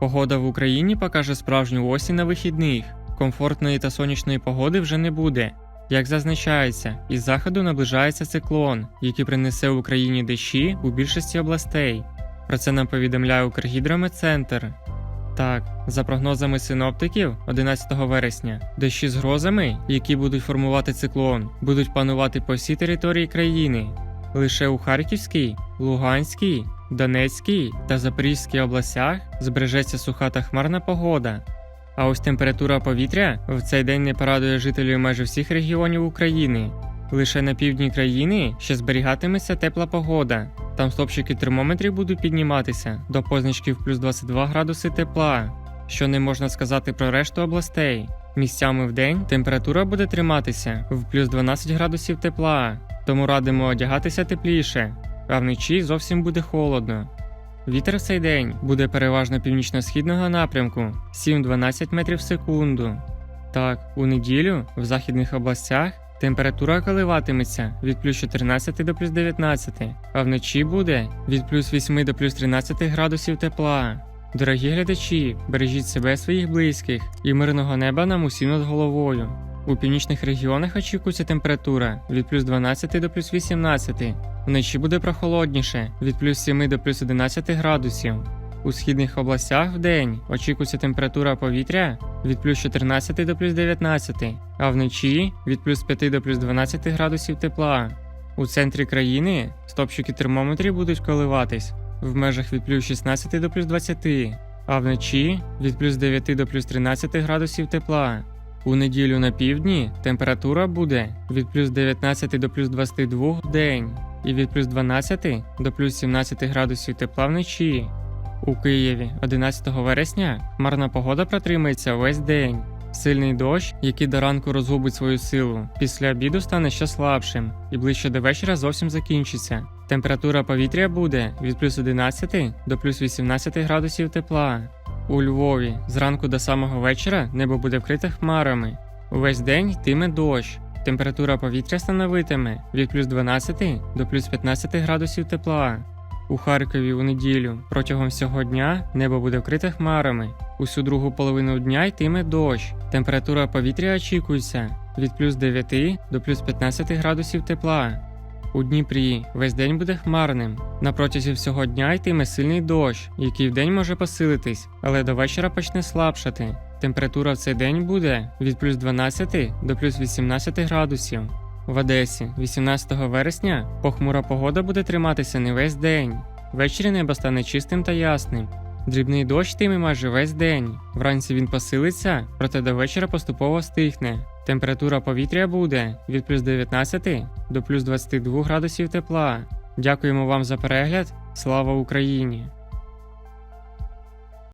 Погода в Україні покаже справжню осінь на вихідних. Комфортної та сонячної погоди вже не буде. Як зазначається, із заходу наближається циклон, який принесе Україні дощі у більшості областей. Про це нам повідомляє Укргідрометцентр. Так, за прогнозами синоптиків, 11 вересня, дощі з грозами, які будуть формувати циклон, будуть панувати по всій території країни. Лише у Харківській, Луганській, Донецькій та Запорізькій областях збережеться суха та хмарна погода. А ось температура повітря в цей день не порадує жителів майже всіх регіонів України. Лише на півдні країни ще зберігатиметься тепла погода. Там стопчики термометрів будуть підніматися до позначків плюс 22 градуси тепла, що не можна сказати про решту областей. Місцями в день температура буде триматися в плюс 12 градусів тепла, тому радимо одягатися тепліше, а вночі зовсім буде холодно. Вітер в цей день буде переважно північно-східного напрямку 7-12 метрів в секунду. Так, у неділю в західних областях температура коливатиметься від плюс 14 до плюс 19, а вночі буде від плюс 8 до плюс 13 градусів тепла. Дорогі глядачі, бережіть себе своїх близьких і мирного неба нам усім над головою. У північних регіонах очікується температура від плюс 12 до плюс 18. Вночі буде прохолодніше від плюс 7 до плюс 11 градусів. У східних областях в день очікується температура повітря від плюс 14 до плюс 19, а вночі від плюс 5 до плюс 12 градусів тепла. У центрі країни стопчики термометрів будуть коливатись в межах від плюс 16 до плюс 20, а вночі від плюс 9 до плюс 13 градусів тепла. У неділю на півдні температура буде від плюс 19 до плюс 22 в день і від плюс 12 до плюс 17 градусів тепла вночі. У Києві 11 вересня хмарна погода протримається весь день. Сильний дощ, який до ранку розгубить свою силу, після обіду стане ще слабшим і ближче до вечора зовсім закінчиться. Температура повітря буде від плюс 11 до плюс 18 градусів тепла. У Львові зранку до самого вечора небо буде вкрите хмарами. Увесь день йтиме дощ. Температура повітря становитиме від плюс 12 до плюс 15 градусів тепла. У Харкові у неділю протягом всього дня небо буде вкрите хмарами. Усю другу половину дня йтиме дощ. Температура повітря очікується від плюс 9 до плюс 15 градусів тепла. У Дніпрі весь день буде хмарним. На протязі всього дня йтиме сильний дощ, який вдень може посилитись, але до вечора почне слабшати. Температура в цей день буде від плюс 12 до плюс 18 градусів. В Одесі 18 вересня похмура погода буде триматися не весь день. Ввечері небо стане чистим та ясним. Дрібний дощ йтиме майже весь день. Вранці він посилиться, проте до вечора поступово стихне. Температура повітря буде від плюс 19 до плюс 22 градусів тепла. Дякуємо вам за перегляд. Слава Україні!